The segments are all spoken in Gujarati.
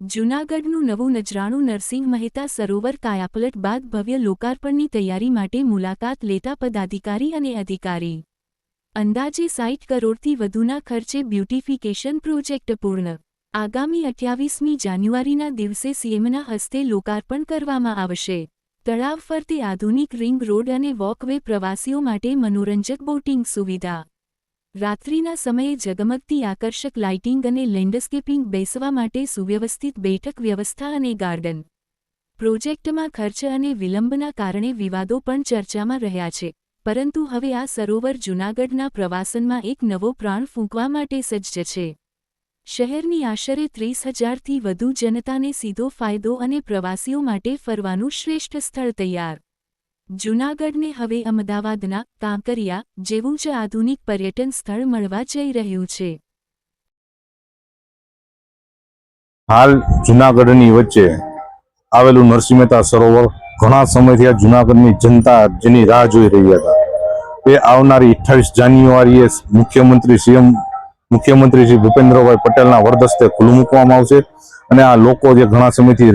જૂનાગઢનું નવું નજરાણું નરસિંહ મહેતા સરોવર કાયાપલટ બાદ ભવ્ય લોકાર્પણની તૈયારી માટે મુલાકાત લેતા પદાધિકારી અને અધિકારી. અંદાજે સાઈઠ કરોડથી વધુના ખર્ચે બ્યુટિફિકેશન પ્રોજેક્ટ પૂર્ણ. આગામી અઠ્યાવીસમી જાન્યુઆરીના દિવસે સીએમના હસ્તે લોકાર્પણ કરવામાં આવશે. તળાવ ફરતે આધુનિક રિંગ રોડ અને વોકવે પ્રવાસીઓ માટે મનોરંજક બોટિંગ સુવિધા. રાત્રિના સમયે ઝગમગતી આકર્ષક લાઇટિંગ અને લેન્ડસ્કેપિંગ બેસવા માટે સુવ્યવસ્થિત બેઠક વ્યવસ્થા અને ગાર્ડન. પ્રોજેક્ટમાં ખર્ચ અને વિલંબના કારણે વિવાદો પણ ચર્ચામાં રહ્યા છે, પરંતુ હવે આ સરોવર જૂનાગઢના પ્રવાસનમાં એક નવો પ્રાણ ફૂંકવા માટે સજ્જ છે. શહેરની આશરે ત્રીસ હજારથી વધુ જનતાને સીધો ફાયદો અને પ્રવાસીઓ માટે ફરવાનું શ્રેષ્ઠ સ્થળ તૈયાર. જૂનાગઢને હવે અમદાવાદના કાંકરિયા જેવું જ આધુનિક પર્યટન સ્થળ મળવા જઈ રહ્યું છે. હાલ જુનાગઢની વચ્ચે આવેલું નરસિંહ મહેતા સરોવર ઘણા સમયથી આ જુનાગઢની જનતા જેની રાહ જોઈ રહી હતા. તે આવનારી અઠ્ઠાવીસ જાન્યુઆરીએ મુખ્યમંત્રી સીએમ મુખ્યમંત્રી શ્રી ભૂપેન્દ્રભાઈ પટેલના વરદસ્તે ખુલ્લું મૂકવામાં આવશે. અને આ લોકો જે ઘણા સમયથી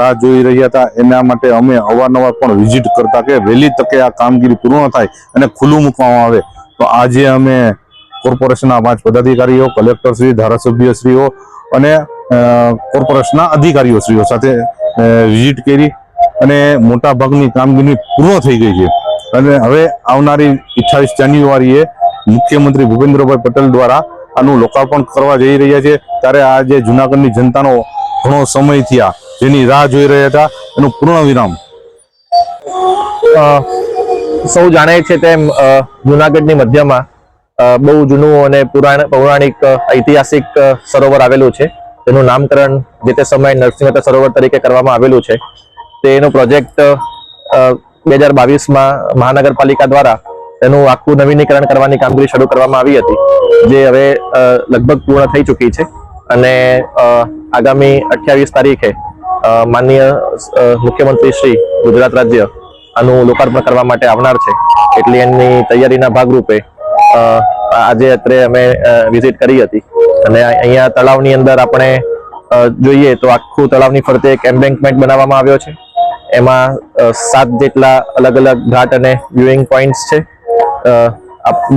રાહ જોઈ રહ્યા હતા, એના માટે અમે અવારનવાર પણ વિઝિટ કરતા કે વહેલી તકે આ કામગીરી પૂર્ણ થાય અને ખુલ્લું મૂકવામાં આવે. તો આજે અમે કોર્પોરેશનના પાંચ પદાધિકારીઓ, કલેક્ટરશ્રી, ધારાસભ્યશ્રીઓ અને કોર્પોરેશનના અધિકારીઓશ્રીઓ સાથે વિઝિટ કરી અને મોટાભાગની કામગીરી પૂર્ણ થઈ ગઈ છે. અને હવે આવનારી અઠ્ઠાવીસ જાન્યુઆરીએ મુખ્યમંત્રી ભૂપેન્દ્રભાઈ પટેલ દ્વારા આનું લોકાર્પણ કરવા જઈ રહ્યા છે. ત્યારે આ જે જુનાગઢની જનતાનો ઘણો સમય થયા જેની રાહ જોઈ રહ્યા હતા. એનું પૂર્ણ વિરામ. સૌ જાણે છે તેમ જુનાગઢની મધ્યમાં બહુ જૂનું અને પુરાણ, પૌરાણિક ઐતિહાસિક સરોવર આવેલું છે. તેનું નામકરણ જે તે સમયે નરસિંહ સરોવર તરીકે કરવામાં આવેલું છે. તેનો પ્રોજેક્ટ બે હજાર બાવીસમાં મહાનગરપાલિકા દ્વારા તેનું આખું નવીનીકરણ કરવાની કામગીરી શરૂ કરવામાં આવી હતી, જે હવે લગભગ પૂર્ણ થઈ ચૂકી છે. અને આગામી અઠ્યાવીસ તારીખે માનનીય મુખ્યમંત્રી શ્રી ગુજરાત રાજ્ય આનું લોકાર્પણ કરવા માટે આવનાર છે. એટલે એની તૈયારીના ભાગરૂપે આજે અત્રે અમે વિઝિટ કરી હતી. અને અહીંયા તળાવની અંદર આપણે જોઈએ તો આખું તળાવની ફરતે એક એમ્બેન્કમેન્ટ બનાવવામાં આવ્યો છે. એમાં સાત જેટલા અલગ અલગ ઘાટ અને વ્યુઇંગ પોઈન્ટ્સ છે.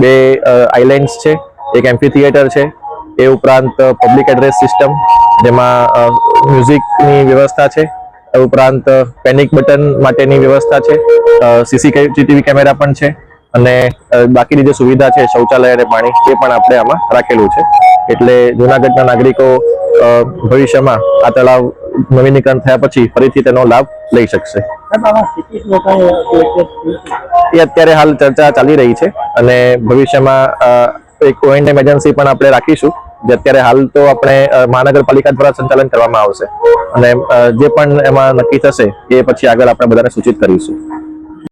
બે આઇલેન્ડ્સ છે. એક એમ્ફી થિયેટર છે. એ ઉપરાંત પબ્લિક એડ્રેસ સિસ્ટમ જેમાં મ્યુઝિકની વ્યવસ્થા છે ઉપરાંત પેનિક બટન માટેની વ્યવસ્થા છે સીસીટીવી કેમેરા પણ છે અને બાકીની જે સુવિધા છે શૌચાલય અને પાણી એ પણ આપણે આમાં રાખેલું છે. એટલે જુનાગઢના નાગરિકો ભવિષ્યમાં આ તળાવ નવીનીકરણ થયા પછી ફરીથી તેનો લાભ લઈ શકશે. એ અત્યારે હાલ ચર્ચા ચાલી રહી છે અને ભવિષ્યમાં એક ઓએનએમ એજન્સી પણ આપણે રાખીશું. જે અત્યારે હાલ તો આપણે મહાનગરપાલિકા દ્વારા સંચાલન કરવામાં આવશે. અને જે પણ એમાં નક્કી થશે, એ પછી આગળ આપણે બધાને સૂચિત કરીશું.